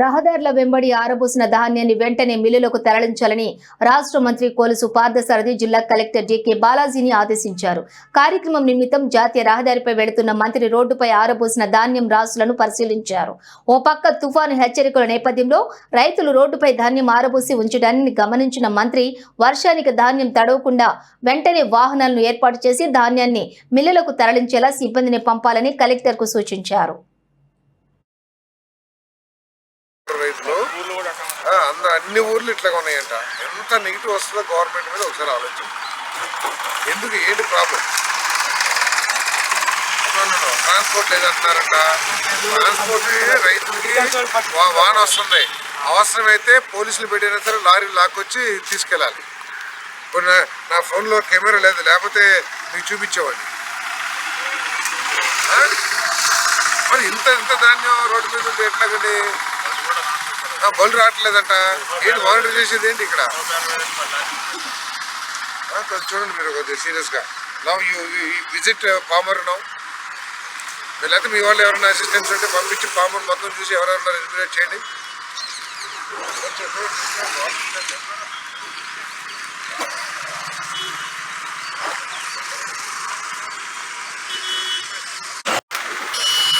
రహదారుల వెంబడి ఆరబోసిన ధాన్యాన్ని వెంటనే మిల్లులకు తరలించాలని రాష్ట్ర మంత్రి కోలుసు పార్థసారథి జిల్లా కలెక్టర్ జెకే బాలాజీని ఆదేశించారు. కార్యక్రమం నిమిత్తం జాతీయ రహదారిపై వెళుతున్న మంత్రి రోడ్డుపై ఆరబోసిన ధాన్యం రాసులను పరిశీలించారు. ఓ పక్క తుఫాను హెచ్చరికల నేపథ్యంలో రైతులు రోడ్డుపై ధాన్యం ఆరబోసి ఉంచడాన్ని గమనించిన మంత్రి వర్షానికి ధాన్యం తడవకుండా వెంటనే వాహనాలను ఏర్పాటు చేసి ధాన్యాన్ని మిల్లులకు తరలించేలా సిబ్బందిని పంపాలని కలెక్టర్కు సూచించారు. రైతులు. అంద అన్ని ఊర్లు ఇట్లా ఉన్నాయంట. ఎంత నెగిటివ్ వస్తుందో గవర్నమెంట్ మీద ఒకసారి ఆలోచన ఎందుకు? ఏంటి ప్రాబ్లం? ట్రాన్స్పోర్ట్ లేదంటున్నారంట. ట్రాన్స్పోర్ట్ రైతులకి వాన వస్తుంది. అవసరమైతే పోలీసులు పెట్టిన సరే లారీ లాక్కొచ్చి తీసుకెళ్ళాలి. ఇప్పుడు నా- ఫోన్లో కెమెరా లేదు. లేకపోతే మీకు చూపించేవాడిని. మరి ఇంత ఇంత ధాన్యం రోడ్డు మీద ఉంటే ఎట్లాగండి? బళ్ళు రావట్లేదంట. ఏంటి మానిటర్ చేసేది ఏంటి ఇక్కడ? కొంచెం చూడండి మీరు కొద్దిగా సీరియస్గా నా యూ విజిట్ పామర్ నవ్ వీళ్ళైతే మీ వాళ్ళు ఎవరైనా అసిస్టెంట్స్ ఉంటే పంపించి పామర్ మొత్తం చూసి ఎవరెవరైనా ఎలిమినేట్ చేయండి. కొంచెం